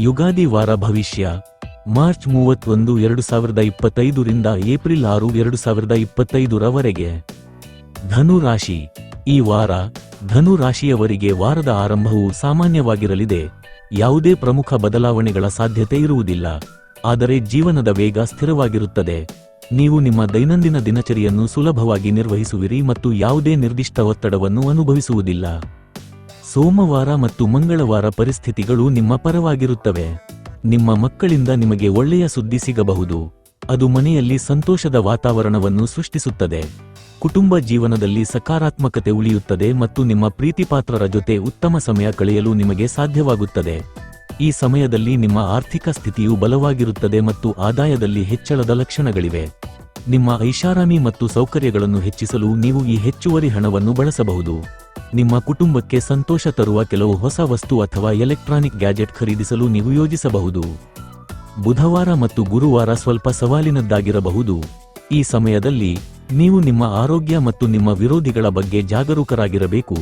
ಯುಗಾದಿ ವಾರ ಭವಿಷ್ಯ. ಮಾರ್ಚ್ ಮೂವತ್ತೊಂದು, ಎರಡು ಸಾವಿರದ ಇಪ್ಪತ್ತೈದರಿಂದ ಏಪ್ರಿಲ್ ಆರು, ಎರಡು ಸಾವಿರದ ಇಪ್ಪತ್ತೈದರವರೆಗೆ ಧನು ರಾಶಿ ಈ ವಾರ ಧನು ರಾಶಿಯವರಿಗೆ ವಾರದ ಆರಂಭವು ಸಾಮಾನ್ಯವಾಗಿರಲಿದೆ. ಯಾವುದೇ ಪ್ರಮುಖ ಬದಲಾವಣೆಗಳ ಸಾಧ್ಯತೆ ಇರುವುದಿಲ್ಲ. ಆದರೆ ಜೀವನದ ವೇಗ ಸ್ಥಿರವಾಗಿರುತ್ತದೆ. ನೀವು ನಿಮ್ಮ ದೈನಂದಿನ ದಿನಚರಿಯನ್ನು ಸುಲಭವಾಗಿ ನಿರ್ವಹಿಸುವಿರಿ ಮತ್ತು ಯಾವುದೇ ನಿರ್ದಿಷ್ಟ ಒತ್ತಡವನ್ನು ಅನುಭವಿಸುವುದಿಲ್ಲ. ಸೋಮವಾರ ಮತ್ತು ಮಂಗಳವಾರ ಪರಿಸ್ಥಿತಿಗಳು ನಿಮ್ಮ ಪರವಾಗಿರುತ್ತವೆ. ನಿಮ್ಮ ಮಕ್ಕಳಿಂದ ನಿಮಗೆ ಒಳ್ಳೆಯ ಸುದ್ದಿ ಸಿಗಬಹುದು. ಅದು ಮನೆಯಲ್ಲಿ ಸಂತೋಷದ ವಾತಾವರಣವನ್ನು ಸೃಷ್ಟಿಸುತ್ತದೆ. ಕುಟುಂಬ ಜೀವನದಲ್ಲಿ ಸಕಾರಾತ್ಮಕತೆ ಉಳಿಯುತ್ತದೆ ಮತ್ತು ನಿಮ್ಮ ಪ್ರೀತಿಪಾತ್ರರ ಜೊತೆ ಉತ್ತಮ ಸಮಯ ಕಳೆಯಲು ನಿಮಗೆ ಸಾಧ್ಯವಾಗುತ್ತದೆ. ಈ ಸಮಯದಲ್ಲಿ ನಿಮ್ಮ ಆರ್ಥಿಕ ಸ್ಥಿತಿಯು ಬಲವಾಗಿರುತ್ತದೆ ಮತ್ತು ಆದಾಯದಲ್ಲಿ ಹೆಚ್ಚಳದ ಲಕ್ಷಣಗಳಿವೆ. ನಿಮ್ಮ ಐಷಾರಾಮಿ ಮತ್ತು ಸೌಕರ್ಯಗಳನ್ನು ಹೆಚ್ಚಿಸಲು ನೀವು ಈ ಹೆಚ್ಚುವರಿ ಹಣವನ್ನು ಬಳಸಬಹುದು. ನಿಮ್ಮ ಕುಟುಂಬಕ್ಕೆ ಸಂತೋಷ ತರುವ ಕೆಲವು ಹೊಸ ವಸ್ತು ಅಥವಾ ಎಲೆಕ್ಟ್ರಾನಿಕ್ ಗ್ಯಾಜೆಟ್ ಖರೀದಿಸಲು ನೀವು ಯೋಜಿಸಬಹುದು. ಬುಧವಾರ ಮತ್ತು ಗುರುವಾರ ಸ್ವಲ್ಪ ಸವಾಲಿನದ್ದಾಗಿರಬಹುದು. ಈ ಸಮಯದಲ್ಲಿ ನೀವು ನಿಮ್ಮ ಆರೋಗ್ಯ ಮತ್ತು ನಿಮ್ಮ ವಿರೋಧಿಗಳ ಬಗ್ಗೆ ಜಾಗರೂಕರಾಗಿರಬೇಕು.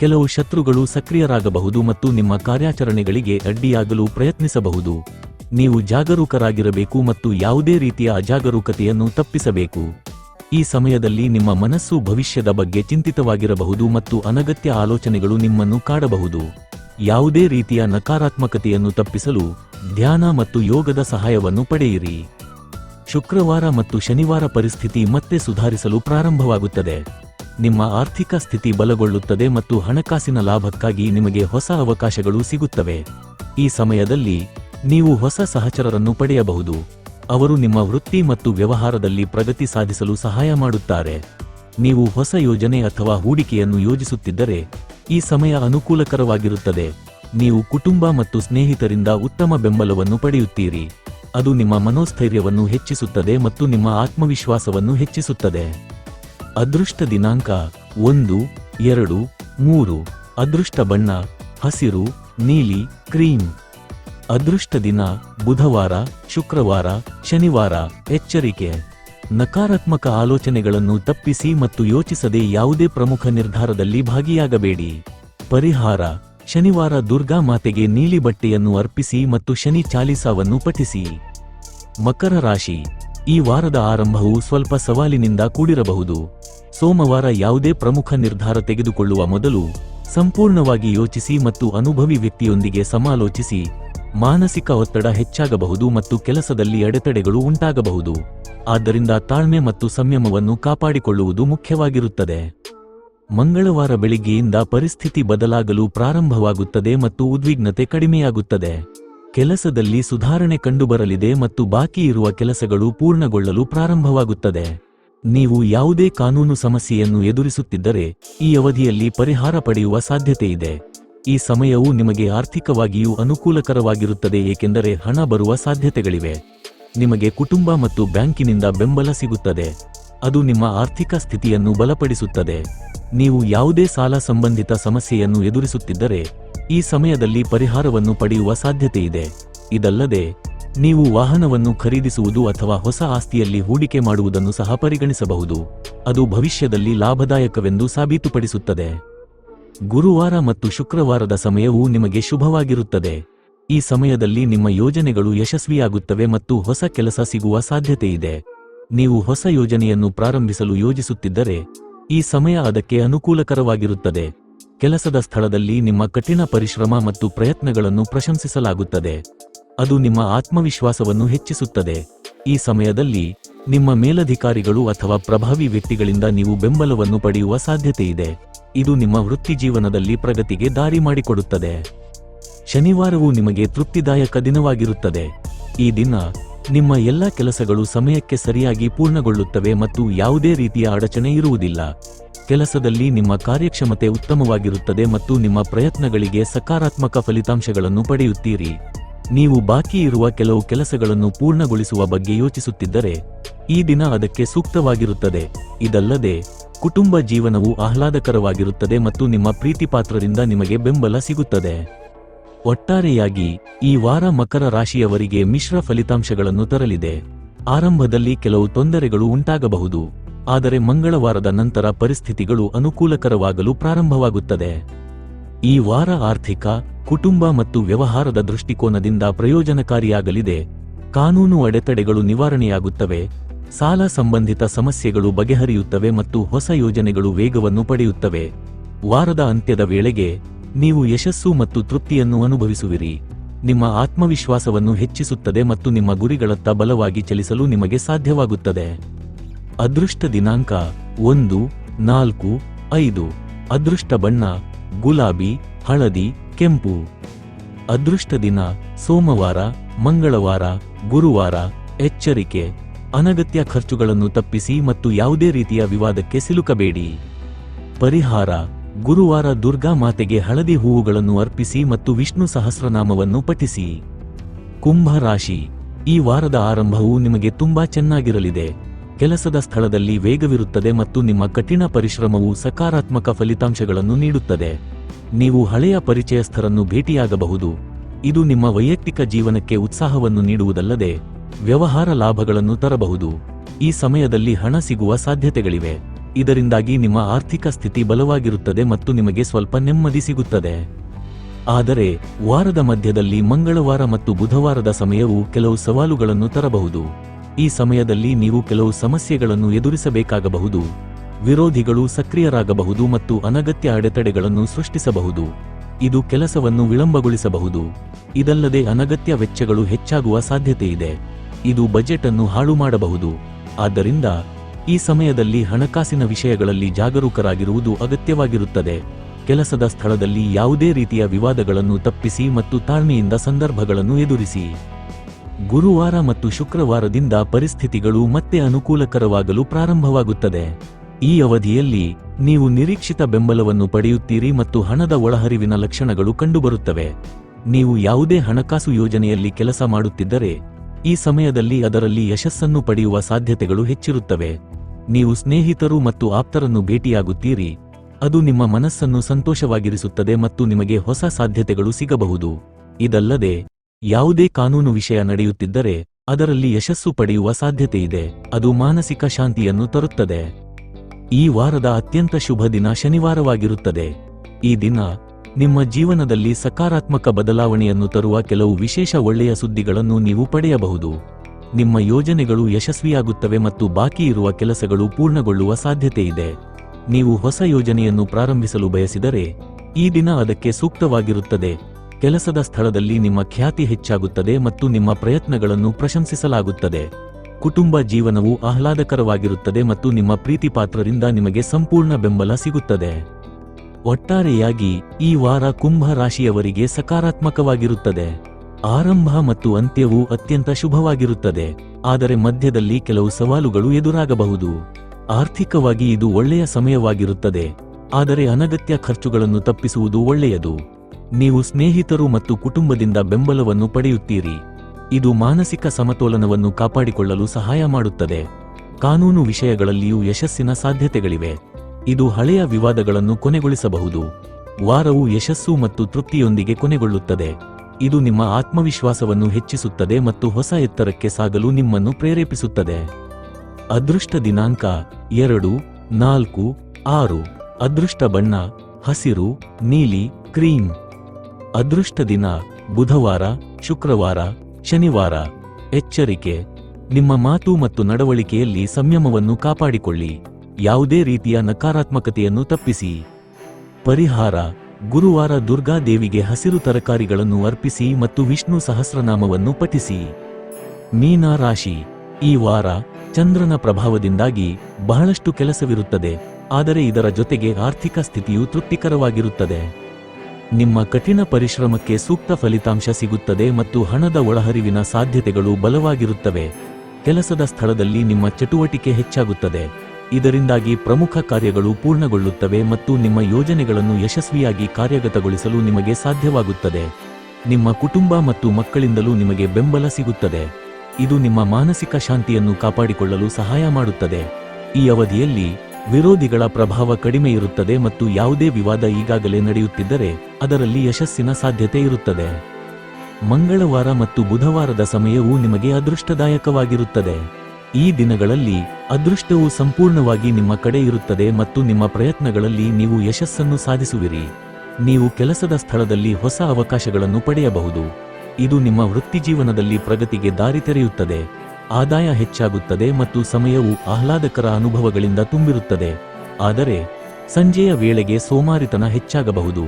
ಕೆಲವು ಶತ್ರುಗಳು ಸಕ್ರಿಯರಾಗಬಹುದು ಮತ್ತು ನಿಮ್ಮ ಕಾರ್ಯಾಚರಣೆಗಳಿಗೆ ಅಡ್ಡಿಯಾಗಲು ಪ್ರಯತ್ನಿಸಬಹುದು. ನೀವು ಜಾಗರೂಕರಾಗಿರಬೇಕು ಮತ್ತು ಯಾವುದೇ ರೀತಿಯ ಅಜಾಗರೂಕತೆಯನ್ನು ತಪ್ಪಿಸಬೇಕು. ಈ ಸಮಯದಲ್ಲಿ ನಿಮ್ಮ ಮನಸ್ಸು ಭವಿಷ್ಯದ ಬಗ್ಗೆ ಚಿಂತಿತವಾಗಿರಬಹುದು ಮತ್ತು ಅನಗತ್ಯ ಆಲೋಚನೆಗಳು ನಿಮ್ಮನ್ನು ಕಾಡಬಹುದು. ಯಾವುದೇ ರೀತಿಯ ನಕಾರಾತ್ಮಕತೆಯನ್ನು ತಪ್ಪಿಸಲು ಧ್ಯಾನ ಮತ್ತು ಯೋಗದ ಸಹಾಯವನ್ನು ಪಡೆಯಿರಿ. ಶುಕ್ರವಾರ ಮತ್ತು ಶನಿವಾರ ಪರಿಸ್ಥಿತಿ ಮತ್ತೆ ಸುಧಾರಿಸಲು ಪ್ರಾರಂಭವಾಗುತ್ತದೆ. ನಿಮ್ಮ ಆರ್ಥಿಕ ಸ್ಥಿತಿ ಬಲಗೊಳ್ಳುತ್ತದೆ ಮತ್ತು ಹಣಕಾಸಿನ ಲಾಭಕ್ಕಾಗಿ ನಿಮಗೆ ಹೊಸ ಅವಕಾಶಗಳು ಸಿಗುತ್ತವೆ. ಈ ಸಮಯದಲ್ಲಿ ನೀವು ಹೊಸ ಸಹಚರರನ್ನು ಪಡೆಯಬಹುದು. ಅವರು ನಿಮ್ಮ ವೃತ್ತಿ ಮತ್ತು ವ್ಯವಹಾರದಲ್ಲಿ ಪ್ರಗತಿ ಸಾಧಿಸಲು ಸಹಾಯ ಮಾಡುತ್ತಾರೆ. ನೀವು ಹೊಸ ಯೋಜನೆ ಅಥವಾ ಹೂಡಿಕೆಯನ್ನು ಯೋಜಿಸುತ್ತಿದ್ದರೆ, ಈ ಸಮಯ ಅನುಕೂಲಕರವಾಗಿರುತ್ತದೆ. ನೀವು ಕುಟುಂಬ ಮತ್ತು ಸ್ನೇಹಿತರಿಂದ ಉತ್ತಮ ಬೆಂಬಲವನ್ನು ಪಡೆಯುತ್ತೀರಿ. ಅದು ನಿಮ್ಮ ಮನೋಸ್ಥೈರ್ಯವನ್ನು ಹೆಚ್ಚಿಸುತ್ತದೆ ಮತ್ತು ನಿಮ್ಮ ಆತ್ಮವಿಶ್ವಾಸವನ್ನು ಹೆಚ್ಚಿಸುತ್ತದೆ. ಅದೃಷ್ಟ ದಿನಾಂಕ ಒಂದು, ಎರಡು, ಮೂರು. ಅದೃಷ್ಟ ಬಣ್ಣ, ಹಸಿರು, ನೀಲಿ, ಕ್ರೀಮ್. ಅದೃಷ್ಟ ದಿನ, ಬುಧವಾರ, ಶುಕ್ರವಾರ, ಶನಿವಾರ, ಎಚ್ಚರಿಕೆ. ನಕಾರಾತ್ಮಕ ಆಲೋಚನೆಗಳನ್ನು ತಪ್ಪಿಸಿ ಮತ್ತು ಯೋಚಿಸದೆ ಯಾವುದೇ ಪ್ರಮುಖ ನಿರ್ಧಾರದಲ್ಲಿ ಭಾಗಿಯಾಗಬೇಡಿ. ಪರಿಹಾರ, ಶನಿವಾರ ದುರ್ಗಾ ಮಾತೆಗೆ ನೀಲಿ ಬಟ್ಟೆಯನ್ನು ಅರ್ಪಿಸಿ ಮತ್ತು ಶನಿ ಚಾಲಿಸಾವನ್ನು ಪಠಿಸಿ. ಮಕರ ರಾಶಿ, ಈ ವಾರದ ಆರಂಭವು ಸ್ವಲ್ಪ ಸವಾಲಿನಿಂದ ಕೂಡಿರಬಹುದು. ಸೋಮವಾರ ಯಾವುದೇ ಪ್ರಮುಖ ನಿರ್ಧಾರ ತೆಗೆದುಕೊಳ್ಳುವ ಮೊದಲು, ಸಂಪೂರ್ಣವಾಗಿ ಯೋಚಿಸಿ ಮತ್ತು ಅನುಭವಿ ವ್ಯಕ್ತಿಯೊಂದಿಗೆ ಸಮಾಲೋಚಿಸಿ. ಮಾನಸಿಕ ಒತ್ತಡ ಹೆಚ್ಚಾಗಬಹುದು ಮತ್ತು ಕೆಲಸದಲ್ಲಿ ಅಡೆತಡೆಗಳು ಉಂಟಾಗಬಹುದು. ಆದ್ದರಿಂದ ತಾಳ್ಮೆ ಮತ್ತು ಸಂಯಮವನ್ನು ಕಾಪಾಡಿಕೊಳ್ಳುವುದು ಮುಖ್ಯವಾಗಿರುತ್ತದೆ. ಮಂಗಳವಾರ ಬೆಳಿಗ್ಗೆಯಿಂದ ಪರಿಸ್ಥಿತಿ ಬದಲಾಗಲು ಪ್ರಾರಂಭವಾಗುತ್ತದೆ ಮತ್ತು ಉದ್ವಿಗ್ನತೆ ಕಡಿಮೆಯಾಗುತ್ತದೆ. ಕೆಲಸದಲ್ಲಿ ಸುಧಾರಣೆ ಕಂಡುಬರಲಿದೆ ಮತ್ತು ಬಾಕಿ ಇರುವ ಕೆಲಸಗಳು ಪೂರ್ಣಗೊಳ್ಳಲು ಪ್ರಾರಂಭವಾಗುತ್ತದೆ. ನೀವು ಯಾವುದೇ ಕಾನೂನು ಸಮಸ್ಯೆಯನ್ನು ಎದುರಿಸುತ್ತಿದ್ದರೆ, ಈ ಅವಧಿಯಲ್ಲಿ ಪರಿಹಾರ ಪಡೆಯುವ ಸಾಧ್ಯತೆಯಿದೆ. ಈ ಸಮಯವು ನಿಮಗೆ ಆರ್ಥಿಕವಾಗಿಯೂ ಅನುಕೂಲಕರವಾಗಿರುತ್ತದೆ, ಏಕೆಂದರೆ ಹಣ ಬರುವ ಸಾಧ್ಯತೆಗಳಿವೆ. ನಿಮಗೆ ಕುಟುಂಬ ಮತ್ತು ಬ್ಯಾಂಕಿನಿಂದ ಬೆಂಬಲ ಸಿಗುತ್ತದೆ. ಅದು ನಿಮ್ಮ ಆರ್ಥಿಕ ಸ್ಥಿತಿಯನ್ನು ಬಲಪಡಿಸುತ್ತದೆ. ನೀವು ಯಾವುದೇ ಸಾಲ ಸಂಬಂಧಿತ ಸಮಸ್ಯೆಯನ್ನು ಎದುರಿಸುತ್ತಿದ್ದರೆ, ಈ ಸಮಯದಲ್ಲಿ ಪರಿಹಾರವನ್ನು ಪಡೆಯುವ ಸಾಧ್ಯತೆಯಿದೆ. ಇದಲ್ಲದೆ, ನೀವು ವಾಹನವನ್ನು ಖರೀದಿಸುವುದು ಅಥವಾ ಹೊಸ ಆಸ್ತಿಯಲ್ಲಿ ಹೂಡಿಕೆ ಮಾಡುವುದನ್ನು ಸಹ ಪರಿಗಣಿಸಬಹುದು. ಅದು ಭವಿಷ್ಯದಲ್ಲಿ ಲಾಭದಾಯಕವೆಂದು ಸಾಬೀತುಪಡಿಸುತ್ತದೆ. ಗುರುವಾರ ಮತ್ತು ಶುಕ್ರವಾರದ ಸಮಯವು ನಿಮಗೆ ಶುಭವಾಗಿರುತ್ತದೆ. ಈ ಸಮಯದಲ್ಲಿ ನಿಮ್ಮ ಯೋಜನೆಗಳು ಯಶಸ್ವಿಯಾಗುತ್ತವೆ ಮತ್ತು ಹೊಸ ಕೆಲಸ ಸಿಗುವ ಸಾಧ್ಯತೆಯಿದೆ. ನೀವು ಹೊಸ ಯೋಜನೆಯನ್ನು ಪ್ರಾರಂಭಿಸಲು ಯೋಜಿಸುತ್ತಿದ್ದರೆ, ಈ ಸಮಯ ಅದಕ್ಕೆ ಅನುಕೂಲಕರವಾಗಿರುತ್ತದೆ. ಕೆಲಸದ ಸ್ಥಳದಲ್ಲಿ ನಿಮ್ಮ ಕಠಿಣ ಪರಿಶ್ರಮ ಮತ್ತು ಪ್ರಯತ್ನಗಳನ್ನು ಪ್ರಶಂಸಿಸಲಾಗುತ್ತದೆ. ಅದು ನಿಮ್ಮ ಆತ್ಮವಿಶ್ವಾಸವನ್ನು ಹೆಚ್ಚಿಸುತ್ತದೆ. ಈ ಸಮಯದಲ್ಲಿ ನಿಮ್ಮ ಮೇಲಧಿಕಾರಿಗಳು ಅಥವಾ ಪ್ರಭಾವಿ ವ್ಯಕ್ತಿಗಳಿಂದ ನೀವು ಬೆಂಬಲವನ್ನು ಪಡೆಯುವ ಸಾಧ್ಯತೆಯಿದೆ. ಇದು ನಿಮ್ಮ ವೃತ್ತಿಜೀವನದಲ್ಲಿ ಪ್ರಗತಿಗೆ ದಾರಿ ಮಾಡಿಕೊಡುತ್ತದೆ. ಶನಿವಾರವು ನಿಮಗೆ ತೃಪ್ತಿದಾಯಕ ದಿನವಾಗಿರುತ್ತದೆ. ಈ ದಿನ ನಿಮ್ಮ ಎಲ್ಲ ಕೆಲಸಗಳು ಸಮಯಕ್ಕೆ ಸರಿಯಾಗಿ ಪೂರ್ಣಗೊಳ್ಳುತ್ತವೆ ಮತ್ತು ಯಾವುದೇ ರೀತಿಯ ಅಡಚಣೆ ಇರುವುದಿಲ್ಲ. ಕೆಲಸದಲ್ಲಿ ನಿಮ್ಮ ಕಾರ್ಯಕ್ಷಮತೆ ಉತ್ತಮವಾಗಿರುತ್ತದೆ ಮತ್ತು ನಿಮ್ಮ ಪ್ರಯತ್ನಗಳಿಗೆ ಸಕಾರಾತ್ಮಕ ಫಲಿತಾಂಶಗಳನ್ನು ಪಡೆಯುತ್ತೀರಿ. ನೀವು ಬಾಕಿ ಇರುವ ಕೆಲವು ಕೆಲಸಗಳನ್ನು ಪೂರ್ಣಗೊಳಿಸುವ ಬಗ್ಗೆ ಯೋಚಿಸುತ್ತಿದ್ದರೆ, ಈ ದಿನ ಅದಕ್ಕೆ ಸೂಕ್ತವಾಗಿರುತ್ತದೆ. ಇದಲ್ಲದೆ ಕುಟುಂಬ ಜೀವನವು ಆಹ್ಲಾದಕರವಾಗಿರುತ್ತದೆ ಮತ್ತು ನಿಮ್ಮ ಪ್ರೀತಿಪಾತ್ರರಿಂದ ನಿಮಗೆ ಬೆಂಬಲ ಸಿಗುತ್ತದೆ. ಒಟ್ಟಾರೆಯಾಗಿ, ಈ ವಾರ ಮಕರ ರಾಶಿಯವರಿಗೆ ಮಿಶ್ರ ಫಲಿತಾಂಶಗಳನ್ನು ತರಲಿದೆ. ಆರಂಭದಲ್ಲಿ ಕೆಲವು ತೊಂದರೆಗಳು ಉಂಟಾಗಬಹುದು. ಆದರೆ ಮಂಗಳವಾರದ ನಂತರ ಪರಿಸ್ಥಿತಿಗಳು ಅನುಕೂಲಕರವಾಗಲು ಪ್ರಾರಂಭವಾಗುತ್ತದೆ. ಈ ವಾರ ಆರ್ಥಿಕ, ಕುಟುಂಬ ಮತ್ತು ವ್ಯವಹಾರದ ದೃಷ್ಟಿಕೋನದಿಂದ ಪ್ರಯೋಜನಕಾರಿಯಾಗಲಿದೆ. ಕಾನೂನು ಅಡೆತಡೆಗಳು ನಿವಾರಣೆಯಾಗುತ್ತವೆ. ಸಾಲ ಸಂಬಂಧಿತ ಸಮಸ್ಯೆಗಳು ಬಗೆಹರಿಯುತ್ತವೆ ಮತ್ತು ಹೊಸ ಯೋಜನೆಗಳು ವೇಗವನ್ನು ಪಡೆಯುತ್ತವೆ. ವಾರದ ಅಂತ್ಯದ ವೇಳೆಗೆ ನೀವು ಯಶಸ್ಸು ಮತ್ತು ತೃಪ್ತಿಯನ್ನು ಅನುಭವಿಸುವಿರಿ. ನಿಮ್ಮ ಆತ್ಮವಿಶ್ವಾಸವನ್ನು ಹೆಚ್ಚಿಸುತ್ತದೆ ಮತ್ತು ನಿಮ್ಮ ಗುರಿಗಳತ್ತ ಬಲವಾಗಿ ಚಲಿಸಲು ನಿಮಗೆ ಸಾಧ್ಯವಾಗುತ್ತದೆ. ಅದೃಷ್ಟ ದಿನಾಂಕ ಒಂದು, ನಾಲ್ಕು, ಐದು. ಅದೃಷ್ಟ ಬಣ್ಣ, ಗುಲಾಬಿ, ಹಳದಿ, ಕೆಂಪು. ಅದೃಷ್ಟ ದಿನ ಸೋಮವಾರ, ಮಂಗಳವಾರ, ಗುರುವಾರ, ಎಚ್ಚರಿಕೆ. ಅನಗತ್ಯ ಖರ್ಚುಗಳನ್ನು ತಪ್ಪಿಸಿ ಮತ್ತು ಯಾವುದೇ ರೀತಿಯ ವಿವಾದಕ್ಕೆ ಸಿಲುಕಬೇಡಿ. ಪರಿಹಾರ, ಗುರುವಾರ ದುರ್ಗಾ ಮಾತೆಗೆ ಹಳದಿ ಹೂವುಗಳನ್ನು ಅರ್ಪಿಸಿ ಮತ್ತು ವಿಷ್ಣು ಸಹಸ್ರನಾಮವನ್ನು ಪಠಿಸಿ. ಕುಂಭ ರಾಶಿ, ಈ ವಾರದ ಆರಂಭವು ನಿಮಗೆ ತುಂಬಾ ಚೆನ್ನಾಗಿರಲಿದೆ. ಕೆಲಸದ ಸ್ಥಳದಲ್ಲಿ ವೇಗವಿರುತ್ತದೆ ಮತ್ತು ನಿಮ್ಮ ಕಠಿಣ ಪರಿಶ್ರಮವು ಸಕಾರಾತ್ಮಕ ಫಲಿತಾಂಶಗಳನ್ನು ನೀಡುತ್ತದೆ. ನೀವು ಹಳೆಯ ಪರಿಚಯಸ್ಥರನ್ನು ಭೇಟಿಯಾಗಬಹುದು. ಇದು ನಿಮ್ಮ ವೈಯಕ್ತಿಕ ಜೀವನಕ್ಕೆ ಉತ್ಸಾಹವನ್ನು ನೀಡುವುದಲ್ಲದೆ ವ್ಯವಹಾರ ಲಾಭಗಳನ್ನು ತರಬಹುದು. ಈ ಸಮಯದಲ್ಲಿ ಹಣ ಸಿಗುವ ಸಾಧ್ಯತೆಗಳಿವೆ. ಇದರಿಂದಾಗಿ ನಿಮ್ಮ ಆರ್ಥಿಕ ಸ್ಥಿತಿ ಬಲವಾಗಿರುತ್ತದೆ ಮತ್ತು ನಿಮಗೆ ಸ್ವಲ್ಪ ನೆಮ್ಮದಿ ಸಿಗುತ್ತದೆ. ಆದರೆ, ವಾರದ ಮಧ್ಯದಲ್ಲಿ ಮಂಗಳವಾರ ಮತ್ತು ಬುಧವಾರದ ಸಮಯವು ಕೆಲವು ಸವಾಲುಗಳನ್ನು ತರಬಹುದು. ಈ ಸಮಯದಲ್ಲಿ ನೀವು ಕೆಲವು ಸಮಸ್ಯೆಗಳನ್ನು ಎದುರಿಸಬೇಕಾಗಬಹುದು. ವಿರೋಧಿಗಳು ಸಕ್ರಿಯರಾಗಬಹುದು ಮತ್ತು ಅನಗತ್ಯ ಅಡೆತಡೆಗಳನ್ನು ಸೃಷ್ಟಿಸಬಹುದು. ಇದು ಕೆಲಸವನ್ನು ವಿಳಂಬಗೊಳಿಸಬಹುದು. ಇದಲ್ಲದೆ ಅನಗತ್ಯ ವೆಚ್ಚಗಳು ಹೆಚ್ಚಾಗುವ ಸಾಧ್ಯತೆಯಿದೆ. ಇದು ಬಜೆಟ್ ಅನ್ನು ಹಾಳು ಮಾಡಬಹುದು. ಆದ್ದರಿಂದ ಈ ಸಮಯದಲ್ಲಿ ಹಣಕಾಸಿನ ವಿಷಯಗಳಲ್ಲಿ ಜಾಗರೂಕರಾಗಿರುವುದು ಅಗತ್ಯವಾಗಿರುತ್ತದೆ. ಕೆಲಸದ ಸ್ಥಳದಲ್ಲಿ ಯಾವುದೇ ರೀತಿಯ ವಿವಾದಗಳನ್ನು ತಪ್ಪಿಸಿ ಮತ್ತು ತಾಳ್ಮೆಯಿಂದ ಸಂದರ್ಭಗಳನ್ನು ಎದುರಿಸಿ. ಗುರುವಾರ ಮತ್ತು ಶುಕ್ರವಾರದಿಂದ ಪರಿಸ್ಥಿತಿಗಳು ಮತ್ತೆ ಅನುಕೂಲಕರವಾಗಲು ಪ್ರಾರಂಭವಾಗುತ್ತದೆ. ಈ ಅವಧಿಯಲ್ಲಿ ನೀವು ನಿರೀಕ್ಷಿತ ಬೆಂಬಲವನ್ನು ಪಡೆಯುತ್ತೀರಿ ಮತ್ತು ಹಣದ ಒಳಹರಿವಿನ ಲಕ್ಷಣಗಳು ಕಂಡುಬರುತ್ತವೆ. ನೀವು ಯಾವುದೇ ಹಣಕಾಸು ಯೋಜನೆಯಲ್ಲಿ ಕೆಲಸ ಮಾಡುತ್ತಿದ್ದರೆ ಈ ಸಮಯದಲ್ಲಿ ಅದರಲ್ಲಿ ಯಶಸ್ಸನ್ನು ಪಡೆಯುವ ಸಾಧ್ಯತೆಗಳು ಹೆಚ್ಚಿರುತ್ತವೆ. ನೀವು ಸ್ನೇಹಿತರು ಮತ್ತು ಆಪ್ತರನ್ನು ಭೇಟಿಯಾಗುತ್ತೀರಿ. ಅದು ನಿಮ್ಮ ಮನಸ್ಸನ್ನು ಸಂತೋಷವಾಗಿರಿಸುತ್ತದೆ ಮತ್ತು ನಿಮಗೆ ಹೊಸ ಸಾಧ್ಯತೆಗಳು ಸಿಗಬಹುದು. ಇದಲ್ಲದೆ, ಯಾವುದೇ ಕಾನೂನು ವಿಷಯ ನಡೆಯುತ್ತಿದ್ದರೆ, ಅದರಲ್ಲಿ ಯಶಸ್ಸು ಪಡೆಯುವ ಸಾಧ್ಯತೆಯಿದೆ. ಅದು ಮಾನಸಿಕ ಶಾಂತಿಯನ್ನು ತರುತ್ತದೆ. ಈ ವಾರದ ಅತ್ಯಂತ ಶುಭ ದಿನ ಶನಿವಾರವಾಗಿರುತ್ತದೆ. ಈ ದಿನ ನಿಮ್ಮ ಜೀವನದಲ್ಲಿ ಸಕಾರಾತ್ಮಕ ಬದಲಾವಣೆಯನ್ನು ತರುವ ಕೆಲವು ವಿಶೇಷ ಒಳ್ಳೆಯ ಸುದ್ದಿಗಳನ್ನು ನೀವು ಪಡೆಯಬಹುದು. ನಿಮ್ಮ ಯೋಜನೆಗಳು ಯಶಸ್ವಿಯಾಗುತ್ತವೆ ಮತ್ತು ಬಾಕಿ ಇರುವ ಕೆಲಸಗಳು ಪೂರ್ಣಗೊಳ್ಳುವ ಸಾಧ್ಯತೆಯಿದೆ ನೀವು ಹೊಸ ಯೋಜನೆಯನ್ನು ಪ್ರಾರಂಭಿಸಲು ಬಯಸಿದರೆ, ಈ ದಿನ ಅದಕ್ಕೆ ಸೂಕ್ತವಾಗಿರುತ್ತದೆ. ಕೆಲಸದ ಸ್ಥಳದಲ್ಲಿ ನಿಮ್ಮ ಖ್ಯಾತಿ ಹೆಚ್ಚಾಗುತ್ತದೆ ಮತ್ತು ನಿಮ್ಮ ಪ್ರಯತ್ನಗಳನ್ನು ಪ್ರಶಂಸಿಸಲಾಗುತ್ತದೆ. ಕುಟುಂಬ ಜೀವನವು ಆಹ್ಲಾದಕರವಾಗಿರುತ್ತದೆ ಮತ್ತು ನಿಮ್ಮ ಪ್ರೀತಿಪಾತ್ರರಿಂದ ನಿಮಗೆ ಸಂಪೂರ್ಣ ಬೆಂಬಲ ಸಿಗುತ್ತದೆ. ಒಟ್ಟಾರೆಯಾಗಿ ಈ ವಾರ ಕುಂಭ ರಾಶಿಯವರಿಗೆ ಸಕಾರಾತ್ಮಕವಾಗಿರುತ್ತದೆ. ಆರಂಭ ಮತ್ತು ಅಂತ್ಯವು ಅತ್ಯಂತ ಶುಭವಾಗಿರುತ್ತದೆ. ಆದರೆ ಮಧ್ಯದಲ್ಲಿ ಕೆಲವು ಸವಾಲುಗಳು ಎದುರಾಗಬಹುದು. ಆರ್ಥಿಕವಾಗಿ ಇದು ಒಳ್ಳೆಯ ಸಮಯವಾಗಿರುತ್ತದೆ. ಆದರೆ ಅನಗತ್ಯ ಖರ್ಚುಗಳನ್ನು ತಪ್ಪಿಸುವುದು ಒಳ್ಳೆಯದು. ನೀವು ಸ್ನೇಹಿತರು ಮತ್ತು ಕುಟುಂಬದಿಂದ ಬೆಂಬಲವನ್ನು ಪಡೆಯುತ್ತೀರಿ. ಇದು ಮಾನಸಿಕ ಸಮತೋಲನವನ್ನು ಕಾಪಾಡಿಕೊಳ್ಳಲು ಸಹಾಯ ಮಾಡುತ್ತದೆ. ಕಾನೂನು ವಿಷಯಗಳಲ್ಲಿಯೂ ಯಶಸ್ಸಿನ ಸಾಧ್ಯತೆಗಳಿವೆ. ಇದು ಹಳೆಯ ವಿವಾದಗಳನ್ನು ಕೊನೆಗೊಳಿಸಬಹುದು. ವಾರವು ಯಶಸ್ಸು ಮತ್ತು ತೃಪ್ತಿಯೊಂದಿಗೆ ಕೊನೆಗೊಳ್ಳುತ್ತದೆ. ಇದು ನಿಮ್ಮ ಆತ್ಮವಿಶ್ವಾಸವನ್ನು ಹೆಚ್ಚಿಸುತ್ತದೆ ಮತ್ತು ಹೊಸ ಎತ್ತರಕ್ಕೆ ಸಾಗಲು ನಿಮ್ಮನ್ನು ಪ್ರೇರೇಪಿಸುತ್ತದೆ. ಅದೃಷ್ಟ ದಿನಾಂಕ ಎರಡು, ನಾಲ್ಕು, ಆರು. ಅದೃಷ್ಟ ಬಣ್ಣ, ಹಸಿರು, ನೀಲಿ, ಕ್ರೀಮ್. ಅದೃಷ್ಟ ದಿನ ಬುಧವಾರ, ಶುಕ್ರವಾರ, ಶನಿವಾರ. ಎಚ್ಚರಿಕೆ, ನಿಮ್ಮ ಮಾತು ಮತ್ತು ನಡವಳಿಕೆಯಲ್ಲಿ ಸಂಯಮವನ್ನು ಕಾಪಾಡಿಕೊಳ್ಳಿ. ಯಾವುದೇ ರೀತಿಯ ನಕಾರಾತ್ಮಕತೆಯನ್ನು ತಪ್ಪಿಸಿ. ಪರಿಹಾರ, ಗುರುವಾರ ದುರ್ಗಾದೇವಿಗೆ ಹಸಿರು ತರಕಾರಿಗಳನ್ನು ಅರ್ಪಿಸಿ ಮತ್ತು ವಿಷ್ಣು ಸಹಸ್ರನಾಮವನ್ನು ಪಠಿಸಿ. ಮೀನ ರಾಶಿ, ಈ ವಾರ ಚಂದ್ರನ ಪ್ರಭಾವದಿಂದಾಗಿ ಬಹಳಷ್ಟು ಕೆಲಸವಿರುತ್ತದೆ, ಆದರೆ ಇದರ ಜೊತೆಗೆ ಆರ್ಥಿಕ ಸ್ಥಿತಿಯು ತೃಪ್ತಿಕರವಾಗಿರುತ್ತದೆ. ನಿಮ್ಮ ಕಠಿಣ ಪರಿಶ್ರಮಕ್ಕೆ ಸೂಕ್ತ ಫಲಿತಾಂಶ ಸಿಗುತ್ತದೆ ಮತ್ತು ಹಣದ ಒಳಹರಿವಿನ ಸಾಧ್ಯತೆಗಳು ಬಲವಾಗಿರುತ್ತವೆ. ಕೆಲಸದ ಸ್ಥಳದಲ್ಲಿ ನಿಮ್ಮ ಚಟುವಟಿಕೆ ಹೆಚ್ಚಾಗುತ್ತದೆ. ಇದರಿಂದಾಗಿ ಪ್ರಮುಖ ಕಾರ್ಯಗಳು ಪೂರ್ಣಗೊಳ್ಳುತ್ತವೆ ಮತ್ತು ನಿಮ್ಮ ಯೋಜನೆಗಳನ್ನು ಯಶಸ್ವಿಯಾಗಿ ಕಾರ್ಯಗತಗೊಳಿಸಲು ನಿಮಗೆ ಸಾಧ್ಯವಾಗುತ್ತದೆ. ನಿಮ್ಮ ಕುಟುಂಬ ಮತ್ತು ಮಕ್ಕಳಿಂದಲೂ ನಿಮಗೆ ಬೆಂಬಲ ಸಿಗುತ್ತದೆ. ಇದು ನಿಮ್ಮ ಮಾನಸಿಕ ಶಾಂತಿಯನ್ನು ಕಾಪಾಡಿಕೊಳ್ಳಲು ಸಹಾಯ ಮಾಡುತ್ತದೆ. ಈ ಅವಧಿಯಲ್ಲಿ ವಿರೋಧಿಗಳ ಪ್ರಭಾವ ಕಡಿಮೆ ಇರುತ್ತದೆ ಮತ್ತು ಯಾವುದೇ ವಿವಾದ ಈಗಾಗಲೇ ನಡೆಯುತ್ತಿದ್ದರೆ ಅದರಲ್ಲಿ ಯಶಸ್ಸಿನ ಸಾಧ್ಯತೆ ಇರುತ್ತದೆ. ಮಂಗಳವಾರ ಮತ್ತು ಬುಧವಾರದ ಸಮಯವು ನಿಮಗೆ ಅದೃಷ್ಟದಾಯಕವಾಗಿರುತ್ತದೆ. ಈ ದಿನಗಳಲ್ಲಿ ಅದೃಷ್ಟವು ಸಂಪೂರ್ಣವಾಗಿ ನಿಮ್ಮ ಕಡೆ ಇರುತ್ತದೆ ಮತ್ತು ನಿಮ್ಮ ಪ್ರಯತ್ನಗಳಲ್ಲಿ ನೀವು ಯಶಸ್ಸನ್ನು ಸಾಧಿಸುವಿರಿ. ನೀವು ಕೆಲಸದ ಸ್ಥಳದಲ್ಲಿ ಹೊಸ ಅವಕಾಶಗಳನ್ನು ಪಡೆಯಬಹುದು. ಇದು ನಿಮ್ಮ ವೃತ್ತಿಜೀವನದಲ್ಲಿ ಪ್ರಗತಿಗೆ ದಾರಿ ತೆರೆಯುತ್ತದೆ. ಆದಾಯ ಹೆಚ್ಚಾಗುತ್ತದೆ ಮತ್ತು ಸಮಯವು ಆಹ್ಲಾದಕರ ಅನುಭವಗಳಿಂದ ತುಂಬಿರುತ್ತದೆ. ಆದರೆ, ಸಂಜೆಯ ವೇಳೆಗೆ ಸೋಮಾರಿತನ ಹೆಚ್ಚಾಗಬಹುದು.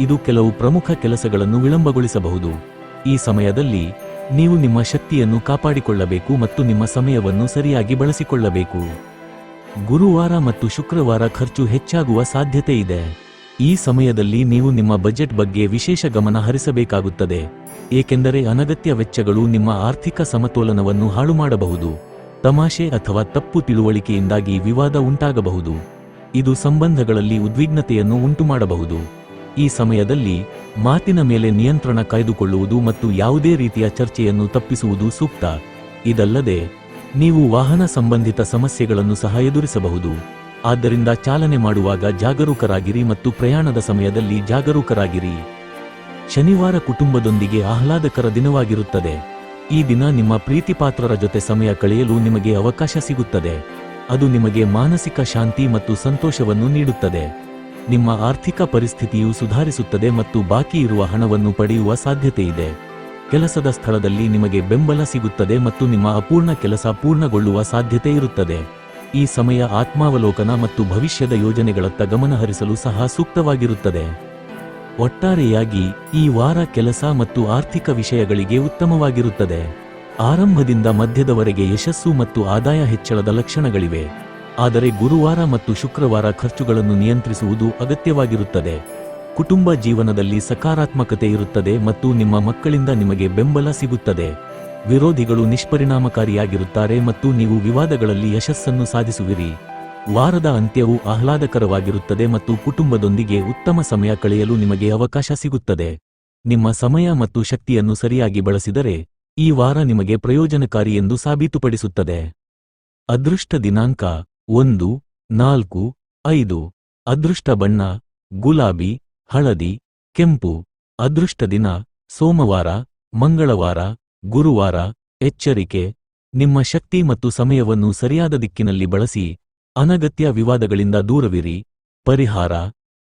ಇದು ಕೆಲವು ಪ್ರಮುಖ ಕೆಲಸಗಳನ್ನು ವಿಳಂಬಗೊಳಿಸಬಹುದು. ಈ ಸಮಯದಲ್ಲಿ ನೀವು ನಿಮ್ಮ ಶಕ್ತಿಯನ್ನು ಕಾಪಾಡಿಕೊಳ್ಳಬೇಕು ಮತ್ತು ನಿಮ್ಮ ಸಮಯವನ್ನು ಸರಿಯಾಗಿ ಬಳಸಿಕೊಳ್ಳಬೇಕು. ಗುರುವಾರ ಮತ್ತು ಶುಕ್ರವಾರ ಖರ್ಚು ಹೆಚ್ಚಾಗುವ ಸಾಧ್ಯತೆ ಇದೆ. ಈ ಸಮಯದಲ್ಲಿ ನೀವು ನಿಮ್ಮ ಬಜೆಟ್ ಬಗ್ಗೆ ವಿಶೇಷ ಗಮನ ಹರಿಸಬೇಕಾಗುತ್ತದೆ. ಏಕೆಂದರೆ ಅನಗತ್ಯ ವೆಚ್ಚಗಳು ನಿಮ್ಮ ಆರ್ಥಿಕ ಸಮತೋಲನವನ್ನು ಹಾಳು ಮಾಡಬಹುದು ತಮಾಷೆ ಅಥವಾ ತಪ್ಪು ತಿಳುವಳಿಕೆಯಿಂದಾಗಿ ವಿವಾದ ಉಂಟಾಗಬಹುದು. ಇದು ಸಂಬಂಧಗಳಲ್ಲಿ ಉದ್ವಿಗ್ನತೆಯನ್ನು ಉಂಟುಮಾಡಬಹುದು. ಈ ಸಮಯದಲ್ಲಿ ಮಾತಿನ ಮೇಲೆ ನಿಯಂತ್ರಣ ಕಾಯ್ದುಕೊಳ್ಳುವುದು ಮತ್ತು ಯಾವುದೇ ರೀತಿಯ ಚರ್ಚೆಯನ್ನು ತಪ್ಪಿಸುವುದು ಸೂಕ್ತ. ಇದಲ್ಲದೆ, ನೀವು ವಾಹನ ಸಂಬಂಧಿತ ಸಮಸ್ಯೆಗಳನ್ನು ಸಹ ಎದುರಿಸಬಹುದು. ಆದ್ದರಿಂದ ಚಾಲನೆ ಮಾಡುವಾಗ ಜಾಗರೂಕರಾಗಿರಿ ಮತ್ತು ಪ್ರಯಾಣದ ಸಮಯದಲ್ಲಿ ಜಾಗರೂಕರಾಗಿರಿ. ಶನಿವಾರ ಕುಟುಂಬದೊಂದಿಗೆ ಆಹ್ಲಾದಕರ ದಿನವಾಗಿರುತ್ತದೆ. ಈ ದಿನ ನಿಮ್ಮ ಪ್ರೀತಿಪಾತ್ರರ ಜೊತೆ ಸಮಯ ಕಳೆಯಲು ನಿಮಗೆ ಅವಕಾಶ ಸಿಗುತ್ತದೆ. ಅದು ನಿಮಗೆ ಮಾನಸಿಕ ಶಾಂತಿ ಮತ್ತು ಸಂತೋಷವನ್ನು ನೀಡುತ್ತದೆ. ನಿಮ್ಮ ಆರ್ಥಿಕ ಪರಿಸ್ಥಿತಿಯು ಸುಧಾರಿಸುತ್ತದೆ ಮತ್ತು ಬಾಕಿ ಇರುವ ಹಣವನ್ನು ಪಡೆಯುವ ಸಾಧ್ಯತೆಯಿದೆ. ಕೆಲಸದ ಸ್ಥಳದಲ್ಲಿ ನಿಮಗೆ ಬೆಂಬಲ ಸಿಗುತ್ತದೆ ಮತ್ತು ನಿಮ್ಮ ಅಪೂರ್ಣ ಕೆಲಸ ಪೂರ್ಣಗೊಳ್ಳುವ ಸಾಧ್ಯತೆ ಇರುತ್ತದೆ. ಈ ಸಮಯ ಆತ್ಮಾವಲೋಕನ ಮತ್ತು ಭವಿಷ್ಯದ ಯೋಜನೆಗಳತ್ತ ಗಮನಹರಿಸಲು ಸಹ ಸೂಕ್ತವಾಗಿರುತ್ತದೆ. ಒಟ್ಟಾರೆಯಾಗಿ, ಈ ವಾರ ಕೆಲಸ ಮತ್ತು ಆರ್ಥಿಕ ವಿಷಯಗಳಿಗೆ ಉತ್ತಮವಾಗಿರುತ್ತದೆ. ಆರಂಭದಿಂದ ಮಧ್ಯದವರೆಗೆ ಯಶಸ್ಸು ಮತ್ತು ಆದಾಯ ಹೆಚ್ಚಳದ ಲಕ್ಷಣಗಳಿವೆ. ಆದರೆ ಗುರುವಾರ ಮತ್ತು ಶುಕ್ರವಾರ ಖರ್ಚುಗಳನ್ನು ನಿಯಂತ್ರಿಸುವುದು ಅಗತ್ಯವಾಗಿರುತ್ತದೆ. ಕುಟುಂಬ ಜೀವನದಲ್ಲಿ ಸಕಾರಾತ್ಮಕತೆ ಇರುತ್ತದೆ ಮತ್ತು ನಿಮ್ಮ ಮಕ್ಕಳಿಂದ ನಿಮಗೆ ಬೆಂಬಲ ಸಿಗುತ್ತದೆ. ವಿರೋಧಿಗಳು ನಿಷ್ಪರಿಣಾಮಕಾರಿಯಾಗಿರುತ್ತಾರೆ ಮತ್ತು ನೀವು ವಿವಾದಗಳಲ್ಲಿ ಯಶಸ್ಸನ್ನು ಸಾಧಿಸುವಿರಿ. ವಾರದ ಅಂತ್ಯವು ಆಹ್ಲಾದಕರವಾಗಿರುತ್ತದೆ ಮತ್ತು ಕುಟುಂಬದೊಂದಿಗೆ ಉತ್ತಮ ಸಮಯ ಕಳೆಯಲು ನಿಮಗೆ ಅವಕಾಶ ಸಿಗುತ್ತದೆ. ನಿಮ್ಮ ಸಮಯ ಮತ್ತು ಶಕ್ತಿಯನ್ನು ಸರಿಯಾಗಿ ಬಳಸಿದರೆ, ಈ ವಾರ ನಿಮಗೆ ಪ್ರಯೋಜನಕಾರಿ ಎಂದು ಸಾಬೀತುಪಡಿಸುತ್ತದೆ. ಅದೃಷ್ಟ ದಿನಾಂಕ ಒಂದು, ನಾಲ್ಕು, ಐದು, ಅದೃಷ್ಟ ಬಣ್ಣ, ಗುಲಾಬಿ, ಹಳದಿ, ಕೆಂಪು, ಅದೃಷ್ಟ ದಿನ, ಸೋಮವಾರ, ಮಂಗಳವಾರ, ಗುರುವಾರ, ಎಚ್ಚರಿಕೆ, ನಿಮ್ಮ ಶಕ್ತಿ ಮತ್ತು ಸಮಯವನ್ನು ಸರಿಯಾದ ದಿಕ್ಕಿನಲ್ಲಿ ಬಳಸಿ, ಅನಗತ್ಯ ವಿವಾದಗಳಿಂದ ದೂರವಿರಿ, ಪರಿಹಾರ,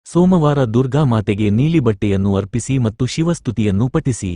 ಸೋಮವಾರ ದುರ್ಗಾ ಮಾತೆಗೆ ನೀಲಿ ಬಟ್ಟೆಯನ್ನು ಅರ್ಪಿಸಿ ಮತ್ತು ಶಿವಸ್ತುತಿಯನ್ನು ಪಠಿಸಿ.